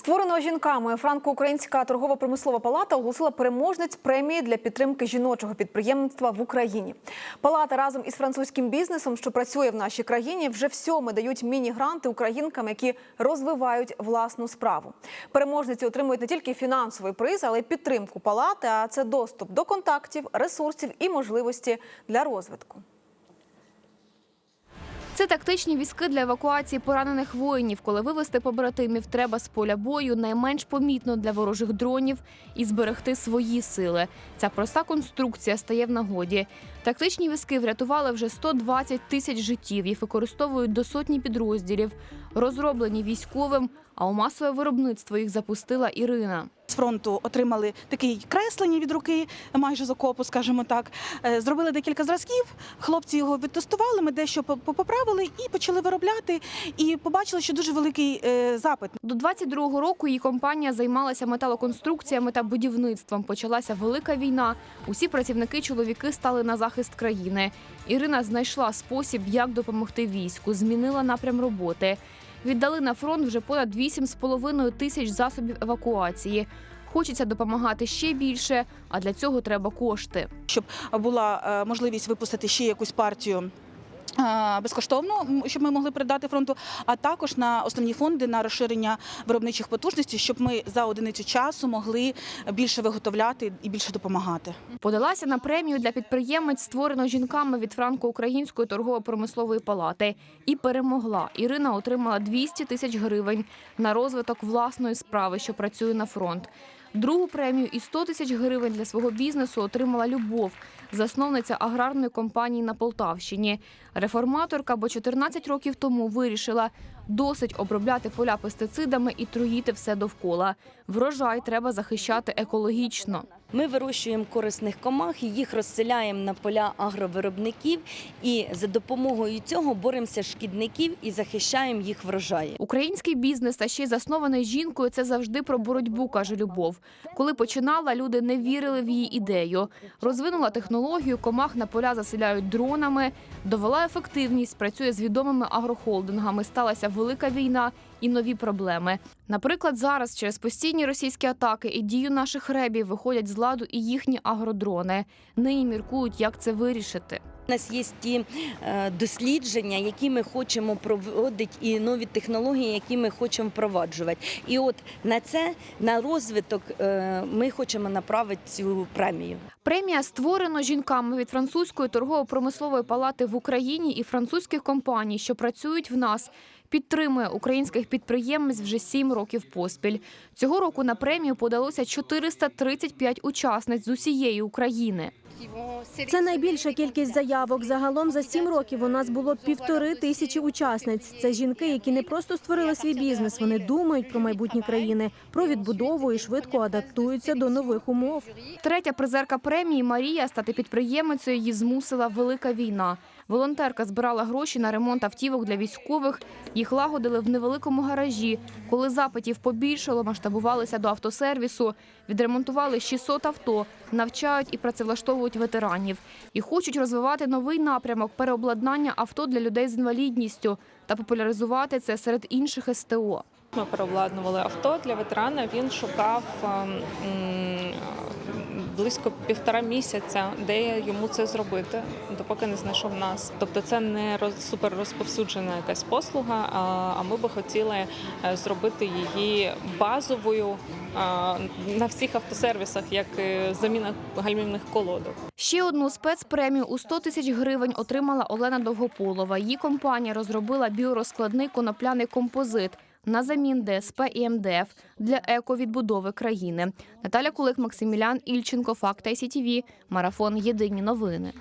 Створеного жінками Франко-Українська торгово-промислова палата оголосила переможниць премії для підтримки жіночого підприємництва в Україні. Палата разом із французьким бізнесом, що працює в нашій країні, вже всьоми дають міні-гранти українкам, які розвивають власну справу. Переможниці отримують не тільки фінансовий приз, але й підтримку палати. А це доступ до контактів, ресурсів і можливості для розвитку. Це тактичні візки для евакуації поранених воїнів, коли вивести побратимів треба з поля бою найменш помітно для ворожих дронів і зберегти свої сили. Ця проста конструкція стає в нагоді. Тактичні візки врятували вже 120 тисяч життів. Їх використовують до сотні підрозділів, розроблені військовим. А у масове виробництво їх запустила Ірина. З фронту отримали такі креслення від руки, майже з окопу, скажімо так. Е, Зробили декілька зразків. Хлопці його відтестували, ми дещо поправили і почали виробляти. І побачили, що дуже великий е, запит. До 22-го року її компанія займалася металоконструкціями та будівництвом. Почалася велика війна. Усі працівники чоловіки стали на захист країни. Ірина знайшла спосіб, як допомогти війську, змінила напрям роботи. Віддали на фронт вже понад 8,5 тисяч засобів евакуації. Хочеться допомагати ще більше, а для цього треба кошти. щоб була е, можливість випустити ще якусь партію. Безкоштовно, щоб ми могли передати фронту, а також на основні фонди на розширення виробничих потужностей, щоб ми за одиницю часу могли більше виготовляти і більше допомагати. Подалася на премію для підприємець, створену жінками від Франко-Української торгово-промислової палати, і перемогла. Ірина отримала 200 тисяч гривень на розвиток власної справи, що працює на фронт. Другу премію і 100 тисяч гривень для свого бізнесу отримала Любов, засновниця аграрної компанії на Полтавщині. Реформаторка, бо 14 років тому вирішила досить обробляти поля пестицидами і труїти все довкола. Врожай треба захищати екологічно. Ми вирощуємо корисних комах, їх розселяємо на поля агровиробників, і за допомогою цього боремося шкідників і захищаємо їх врожаї. Український бізнес та ще й заснований жінкою це завжди про боротьбу, каже Любов. Коли починала, люди не вірили в її ідею. Розвинула технологію, комах на поля заселяють дронами, довела ефективність, працює з відомими агрохолдингами. Сталася велика війна і нові проблеми. Наприклад, зараз через постійні російські атаки і дію наших ребів виходять з ладу і їхні агродрони. Нині міркують, як це вирішити. Нас є ті е, дослідження, які ми хочемо проводити, і нові технології, які ми хочемо впроваджувати. І от на це, на розвиток, е, ми хочемо направити цю премію. Премія створено жінками від французької торгово-промислової палати в Україні і французьких компаній, що працюють в нас. Підтримує українських підприємець вже сім років поспіль. Цього року на премію подалося 435 учасниць з усієї України. Це найбільша кількість заявок. Загалом за сім років у нас було півтори тисячі учасниць. Це жінки, які не просто створили свій бізнес, вони думають про майбутні країни, про відбудову і швидко адаптуються до нових умов. Третя призерка премії Марія стати підприємицею її змусила велика війна. Волонтерка збирала гроші на ремонт автівок для військових. Їх лагодили в невеликому гаражі. Коли запитів побільшало, масштабувалися до автосервісу, відремонтували 600 авто, навчають і працевлаштовують ветеранів. І хочуть розвивати новий напрямок переобладнання авто для людей з інвалідністю та популяризувати це серед інших СТО. Ми переобладнували авто для ветерана. Він шукав ем, близько півтора місяця, де йому це зробити, допоки не знайшов нас. Тобто, це не супер розповсюджена якась послуга. А, ми би хотіли е, зробити її базовою на всіх автосервісах, як заміна гальмівних колодок. Ще одну спецпремію у 100 тисяч гривень отримала Олена Довгополова. Її компанія розробила біорозкладний конопляний композит на замін ДСП і МДФ для ековідбудови країни. Наталя Кулик, Максимілян Ільченко, Факт ICTV, Марафон. Єдині новини.